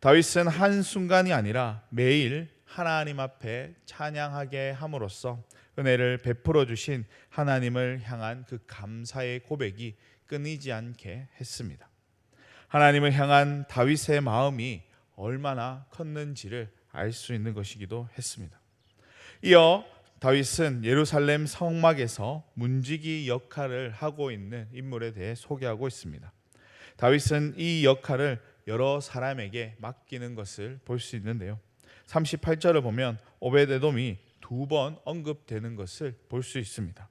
다윗은 한 순간이 아니라 매일 하나님 앞에 찬양하게 함으로써 은혜를 베풀어 주신 하나님을 향한 그 감사의 고백이 끊이지 않게 했습니다. 하나님을 향한 다윗의 마음이 얼마나 컸는지를 알 수 있는 것이기도 했습니다. 이어 다윗은 예루살렘 성막에서 문지기 역할을 하고 있는 인물에 대해 소개하고 있습니다. 다윗은 이 역할을 여러 사람에게 맡기는 것을 볼 수 있는데요. 38절을 보면 오베데돔이 두 번 언급되는 것을 볼 수 있습니다.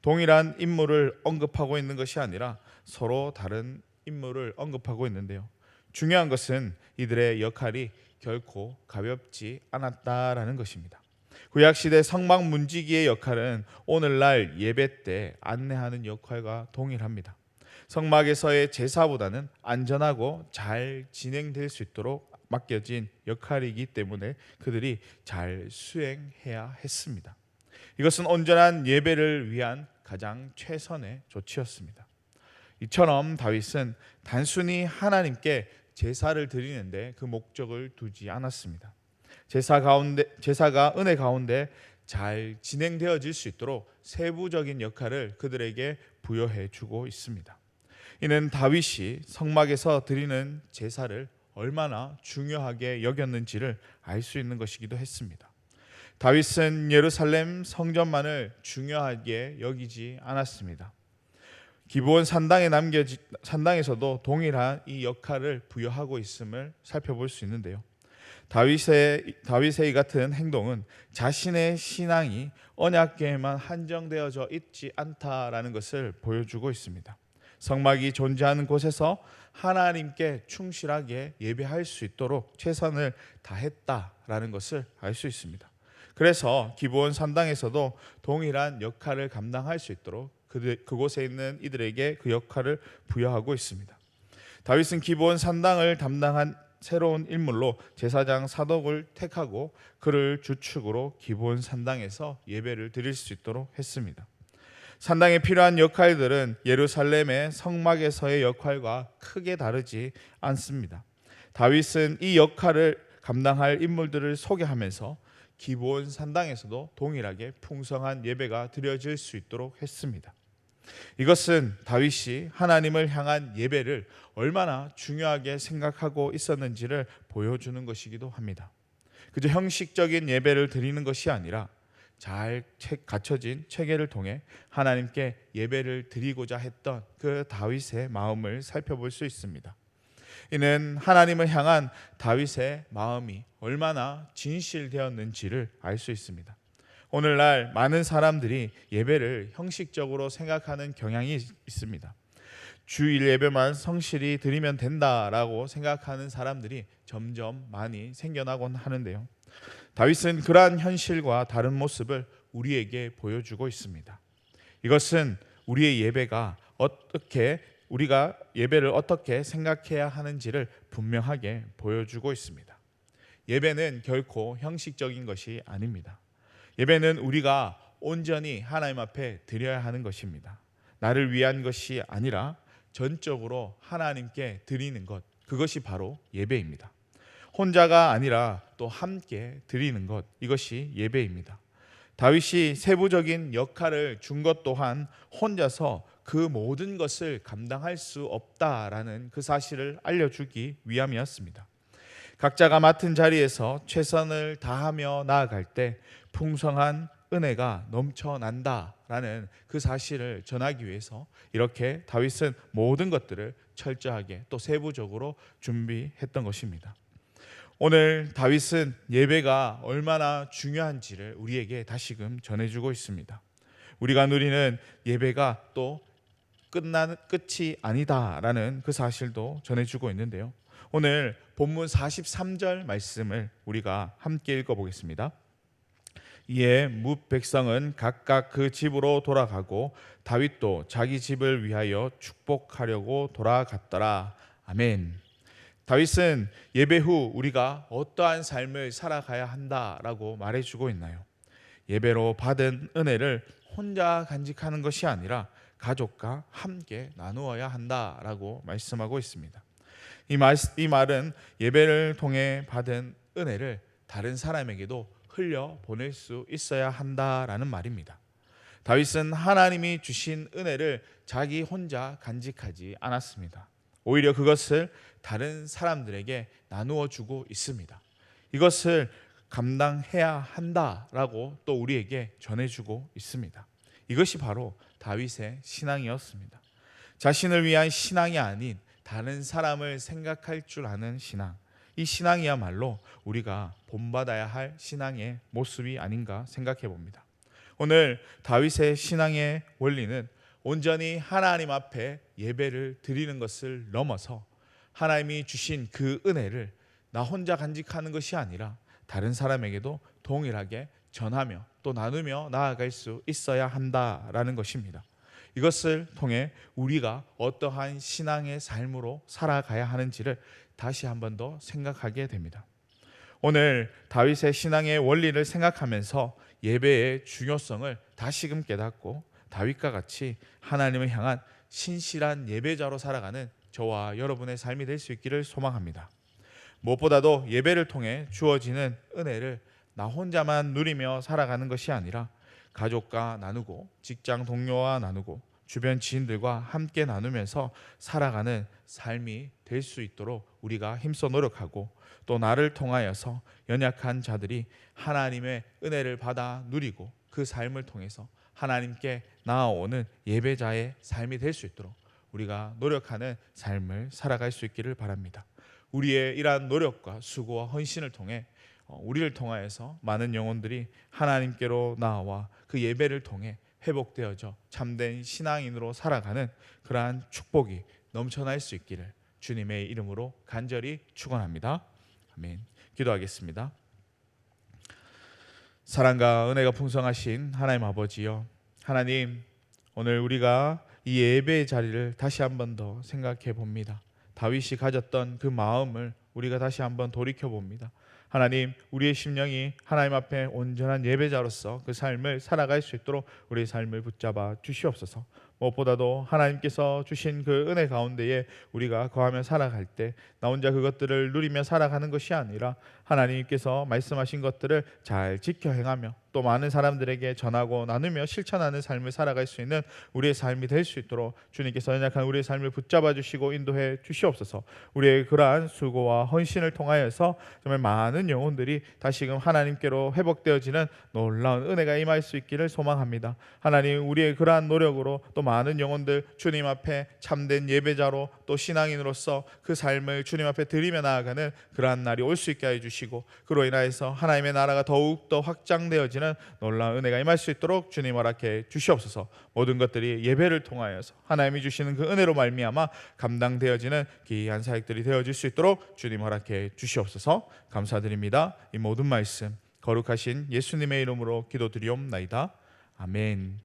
동일한 인물을 언급하고 있는 것이 아니라 서로 다른 인물을 언급하고 있는데요. 중요한 것은 이들의 역할이 결코 가볍지 않았다라는 것입니다. 구약 시대 성막 문지기의 역할은 오늘날 예배 때 안내하는 역할과 동일합니다. 성막에서의 제사보다는 안전하고 잘 진행될 수 있도록 맡겨진 역할이기 때문에 그들이 잘 수행해야 했습니다. 이것은 온전한 예배를 위한 가장 최선의 조치였습니다. 이처럼 다윗은 단순히 하나님께 제사를 드리는데 그 목적을 두지 않았습니다. 제사 가운데 제사가 은혜 가운데 잘 진행되어질 수 있도록 세부적인 역할을 그들에게 부여해 주고 있습니다. 이는 다윗이 성막에서 드리는 제사를 얼마나 중요하게 여겼는지를 알 수 있는 것이기도 했습니다. 다윗은 예루살렘 성전만을 중요하게 여기지 않았습니다. 기본 산당에 남겨지 산당에서도 동일한 이 역할을 부여하고 있음을 살펴볼 수 있는데요. 다윗의 다윗의 이 같은 행동은 자신의 신앙이 언약계에만 한정되어져 있지 않다라는 것을 보여주고 있습니다. 성막이 존재하는 곳에서 하나님께 충실하게 예배할 수 있도록 최선을 다했다라는 것을 알 수 있습니다. 그래서 기본 산당에서도 동일한 역할을 감당할 수 있도록 그곳에 있는 이들에게 그 역할을 부여하고 있습니다. 다윗은 기본 산당을 담당한 새로운 인물로 제사장 사독을 택하고 그를 주축으로 기본 산당에서 예배를 드릴 수 있도록 했습니다. 산당에 필요한 역할들은 예루살렘의 성막에서의 역할과 크게 다르지 않습니다. 다윗은 이 역할을 감당할 인물들을 소개하면서 기본 산당에서도 동일하게 풍성한 예배가 드려질 수 있도록 했습니다. 이것은 다윗이 하나님을 향한 예배를 얼마나 중요하게 생각하고 있었는지를 보여주는 것이기도 합니다. 그저 형식적인 예배를 드리는 것이 아니라 잘 갖춰진 체계를 통해 하나님께 예배를 드리고자 했던 그 다윗의 마음을 살펴볼 수 있습니다. 이는 하나님을 향한 다윗의 마음이 얼마나 진실되었는지를 알 수 있습니다. 오늘날 많은 사람들이 예배를 형식적으로 생각하는 경향이 있습니다. 주일 예배만 성실히 드리면 된다라고 생각하는 사람들이 점점 많이 생겨나곤 하는데요. 다윗은 그러한 현실과 다른 모습을 우리에게 보여주고 있습니다. 이것은 우리의 예배가 어떻게 우리가 예배를 어떻게 생각해야 하는지를 분명하게 보여주고 있습니다. 예배는 결코 형식적인 것이 아닙니다. 예배는 우리가 온전히 하나님 앞에 드려야 하는 것입니다. 나를 위한 것이 아니라 전적으로 하나님께 드리는 것, 그것이 바로 예배입니다. 혼자가 아니라 또 함께 드리는 것, 이것이 예배입니다. 다윗이 세부적인 역할을 준 것 또한 혼자서 그 모든 것을 감당할 수 없다라는 그 사실을 알려주기 위함이었습니다. 각자가 맡은 자리에서 최선을 다하며 나아갈 때 풍성한 은혜가 넘쳐난다라는 그 사실을 전하기 위해서 이렇게 다윗은 모든 것들을 철저하게 또 세부적으로 준비했던 것입니다. 오늘 다윗은 예배가 얼마나 중요한지를 우리에게 다시금 전해주고 있습니다. 우리가 누리는 예배가 또 끝나는 끝이 아니다라는 그 사실도 전해주고 있는데요. 오늘 본문 43절 말씀을 우리가 함께 읽어보겠습니다. 이에 뭇 백성은 각각 그 집으로 돌아가고 다윗도 자기 집을 위하여 축복하려고 돌아갔더라. 아멘. 다윗은 예배 후 우리가 어떠한 삶을 살아가야 한다라고 말해주고 있나요? 예배로 받은 은혜를 혼자 간직하는 것이 아니라 가족과 함께 나누어야 한다라고 말씀하고 있습니다. 이, 말, 이 말은 예배를 통해 받은 은혜를 다른 사람에게도 흘려 보낼 수 있어야 한다라는 말입니다. 다윗은 하나님이 주신 은혜를 자기 혼자 간직하지 않았습니다. 오히려 그것을 다른 사람들에게 나누어 주고 있습니다. 이것을 감당해야 한다라고 또 우리에게 전해주고 있습니다. 이것이 바로 다윗의 신앙이었습니다. 자신을 위한 신앙이 아닌 다른 사람을 생각할 줄 아는 신앙. 이 신앙이야말로 우리가 본받아야 할 신앙의 모습이 아닌가 생각해 봅니다. 오늘 다윗의 신앙의 원리는 온전히 하나님 앞에 예배를 드리는 것을 넘어서 하나님이 주신 그 은혜를 나 혼자 간직하는 것이 아니라 다른 사람에게도 동일하게 전하며 또 나누며 나아갈 수 있어야 한다라는 것입니다. 이것을 통해 우리가 어떠한 신앙의 삶으로 살아가야 하는지를 다시 한 번 더 생각하게 됩니다. 오늘 다윗의 신앙의 원리를 생각하면서 예배의 중요성을 다시금 깨닫고 다윗과 같이 하나님을 향한 신실한 예배자로 살아가는 저와 여러분의 삶이 될 수 있기를 소망합니다. 무엇보다도 예배를 통해 주어지는 은혜를 나 혼자만 누리며 살아가는 것이 아니라 가족과 나누고 직장 동료와 나누고 주변 지인들과 함께 나누면서 살아가는 삶이 될 수 있도록 우리가 힘써 노력하고 또 나를 통하여서 연약한 자들이 하나님의 은혜를 받아 누리고 그 삶을 통해서 하나님께 나아오는 예배자의 삶이 될 수 있도록 우리가 노력하는 삶을 살아갈 수 있기를 바랍니다. 우리의 이러한 노력과 수고와 헌신을 통해 어, 우리를 통하여서 많은 영혼들이 하나님께로 나와 그 예배를 통해 회복되어져 참된 신앙인으로 살아가는 그러한 축복이 넘쳐날 수 있기를 주님의 이름으로 간절히 축원합니다. 아멘. 기도하겠습니다. 사랑과 은혜가 풍성하신 하나님 아버지요. 하나님 오늘 우리가 이 예배의 자리를 다시 한 번 더 생각해 봅니다. 다윗이 가졌던 그 마음을 우리가 다시 한번 돌이켜 봅니다. 하나님, 우리의 심령이 하나님 앞에 온전한 예배자로서 그 삶을 살아갈 수 있도록 우리의 삶을 붙잡아 주시옵소서. 무엇보다도 하나님께서 주신 그 은혜 가운데에 우리가 거하며 살아갈 때 나 혼자 그것들을 누리며 살아가는 것이 아니라 하나님께서 말씀하신 것들을 잘 지켜 행하며 또 많은 사람들에게 전하고 나누며 실천하는 삶을 살아갈 수 있는 우리의 삶이 될 수 있도록 주님께서 연약한 우리의 삶을 붙잡아 주시고 인도해 주시옵소서. 우리의 그러한 수고와 헌신을 통하여서 정말 많은 영혼들이 다시금 하나님께로 회복되어지는 놀라운 은혜가 임할 수 있기를 소망합니다. 하나님 우리의 그러한 노력으로 또 많은 영혼들 주님 앞에 참된 예배자로 또 신앙인으로서 그 삶을 주님 앞에 드리며 나아가는 그러한 날이 올 수 있게 해 주시고 그로 인하여서 하나님의 나라가 더욱 더 확장되어지는 놀라운 은혜가 임할 수 있도록 주님 허락해 주시옵소서. 모든 것들이 예배를 통하여서 하나님이 주시는 그 은혜로 말미암아 감당되어지는 귀한 사역들이 되어질 수 있도록 주님 허락해 주시옵소서. 감사드립니다. 이 모든 말씀 거룩하신 예수님의 이름으로 기도드리옵나이다. 아멘.